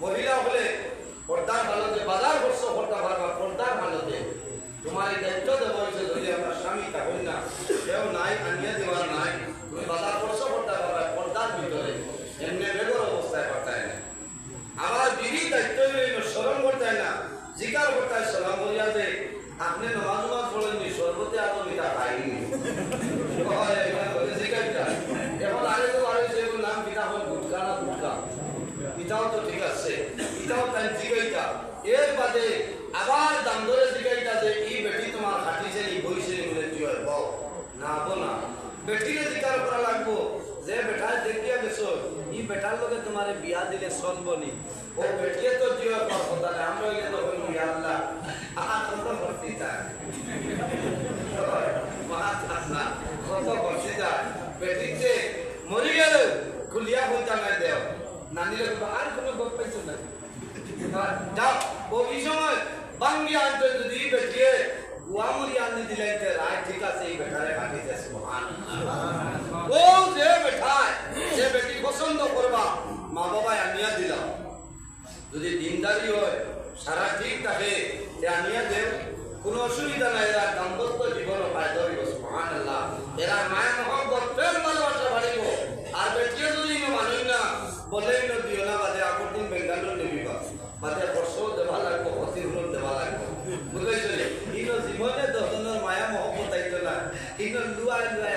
महिला होले पर्दा भालते बाज़ार बरसो पर्दा भालते पर्दा भालते तुम्हारी दैत्य देवो আছে। এটাও তাই জিগাইতা। এর বাদে আবার দাম ধরে জিগাইতা যে, এই বেটি তোমার হাঁটিছে এই বইছে বলে তুই হয় না বল না। বেটিরে জিকার করা লাগবো যে বেটা দেখিয়া গেছো, ই বেটার লোকে তোমার বিয়া দিলে চলবনি ও বেটিয়ে তো তুই হয় কথা আমরা গেলে তখন বিয়া আল্লাহ। আহা তোমরা ভর্তি থাকে নানিরা আর কোনো গপ পাইছো না। যাও। জীবনে দশজন মায়া মহব্বত আইতো না। কিন্তু লুয়া লুয়া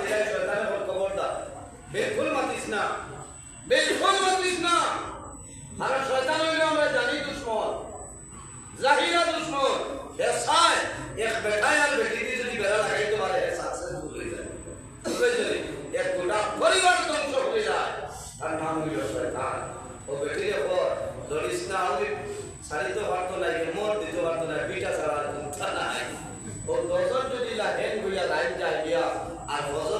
দিলে শয়তানে এক বেটায় আর বেটি দিয়ে যদি বেড়া লাগাই তোমার এসা আছে যায় এক গোটা পরিবার ধ্বংস হয়ে যায় তার নাম হইল শয়তান ও বেটির পর ধরিস না আমি সারিত পারতো লাগে I was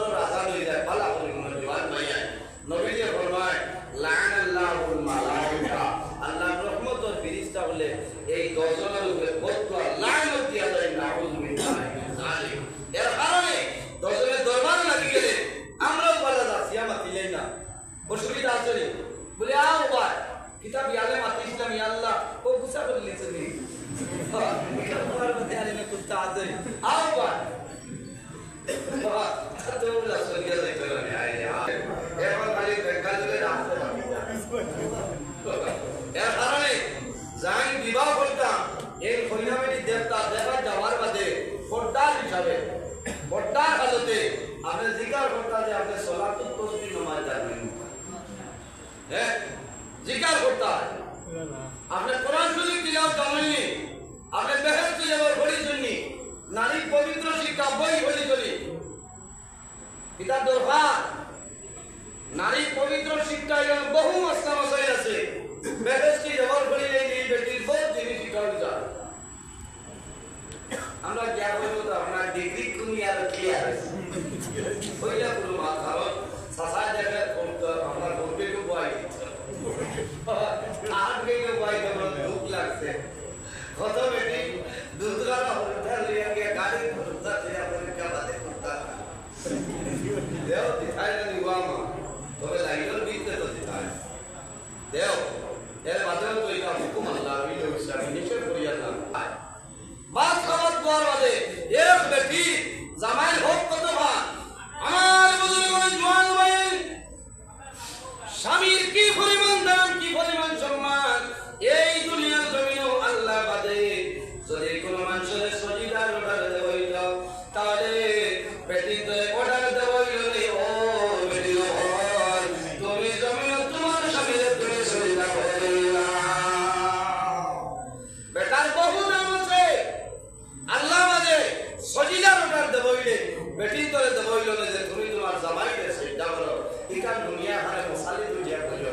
দুনিয়া খানে মশালি দুনিয়া কইল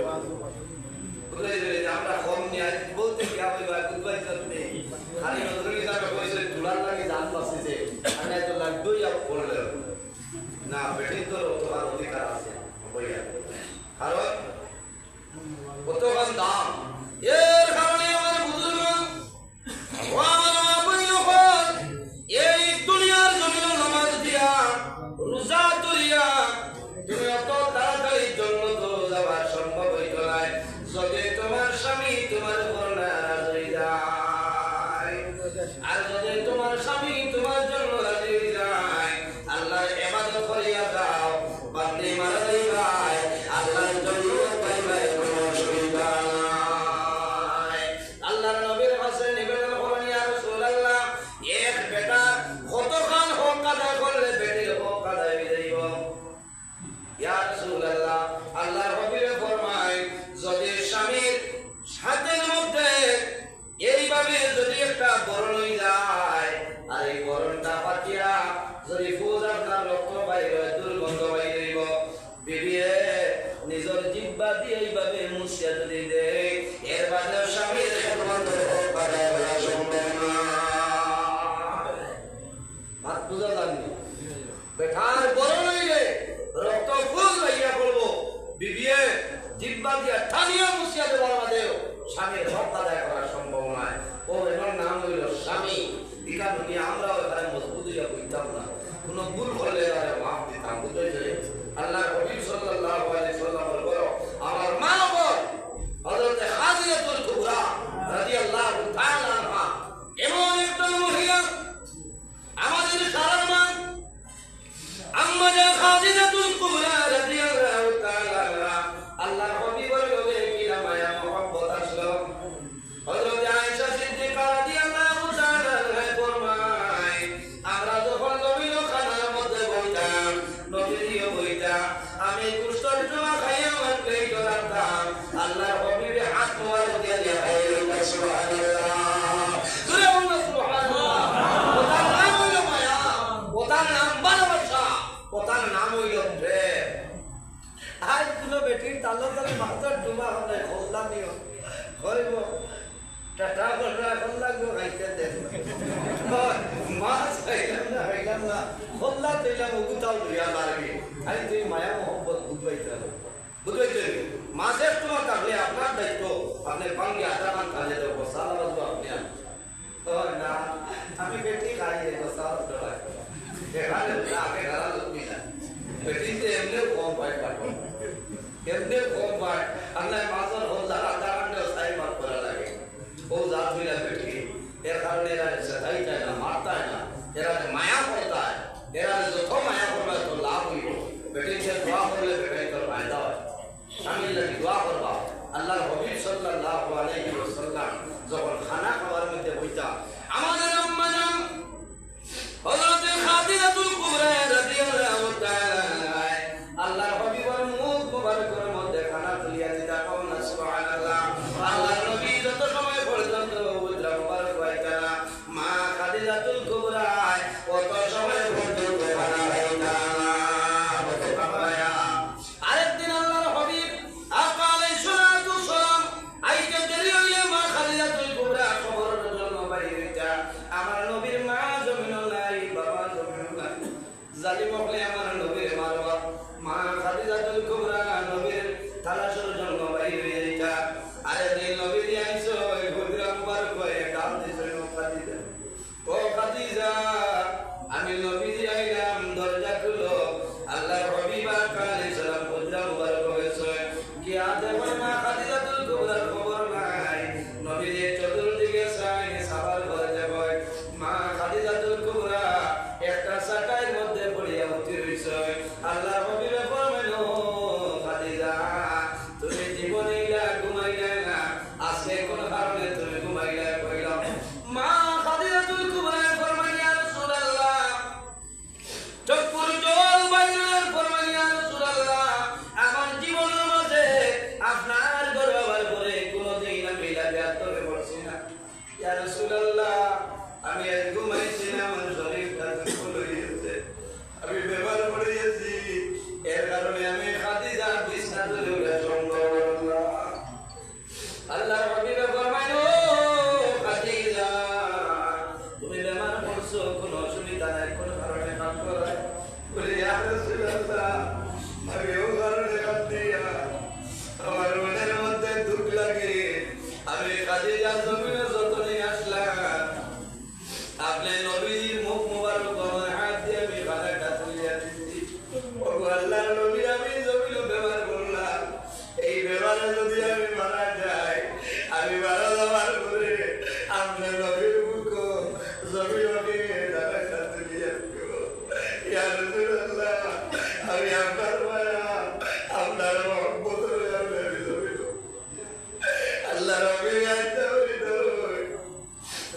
বুঝলাই রে আমরা কম নিয়া বলতে কি আমি বা গুদবাই করতে খালি নজরুল ইসলামে কইছে দুলার লাগে জান বাসিছে আর নাই তো লাগবই আপ করলে না। বেটি তো তোমার অধিকার আছে বইয়া কারণ কতক্ষণ দাম। এর কারণে আমার বুজুর্গ ও আমার আপনি এই দুনিয়ার জমিন নামাজ দিয়া রোজা رسول الله 이방이야 다니야 무시하지 말아야 돼요. 자매를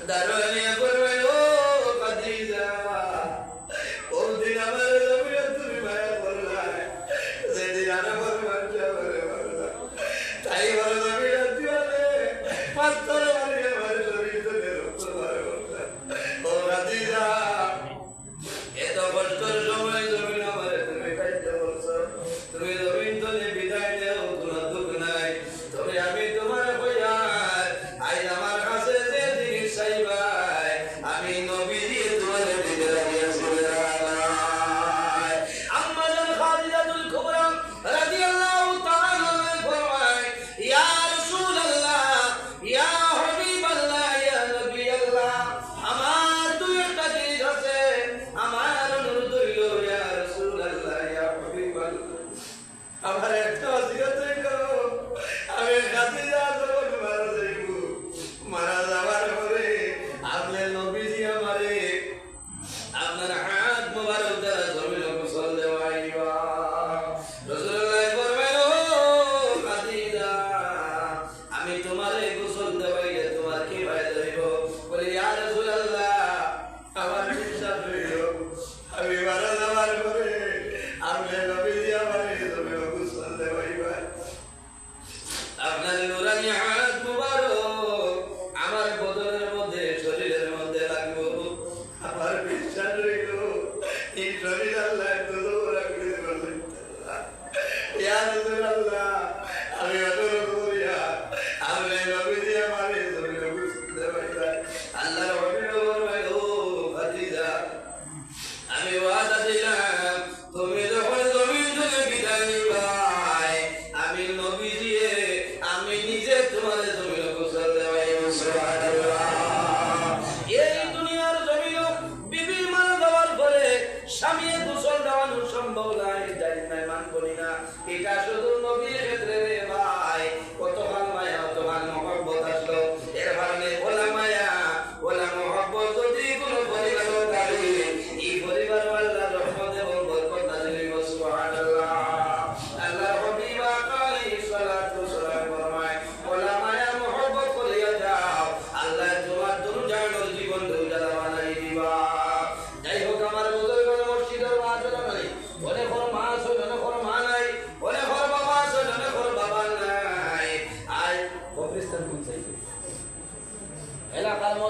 здоровья.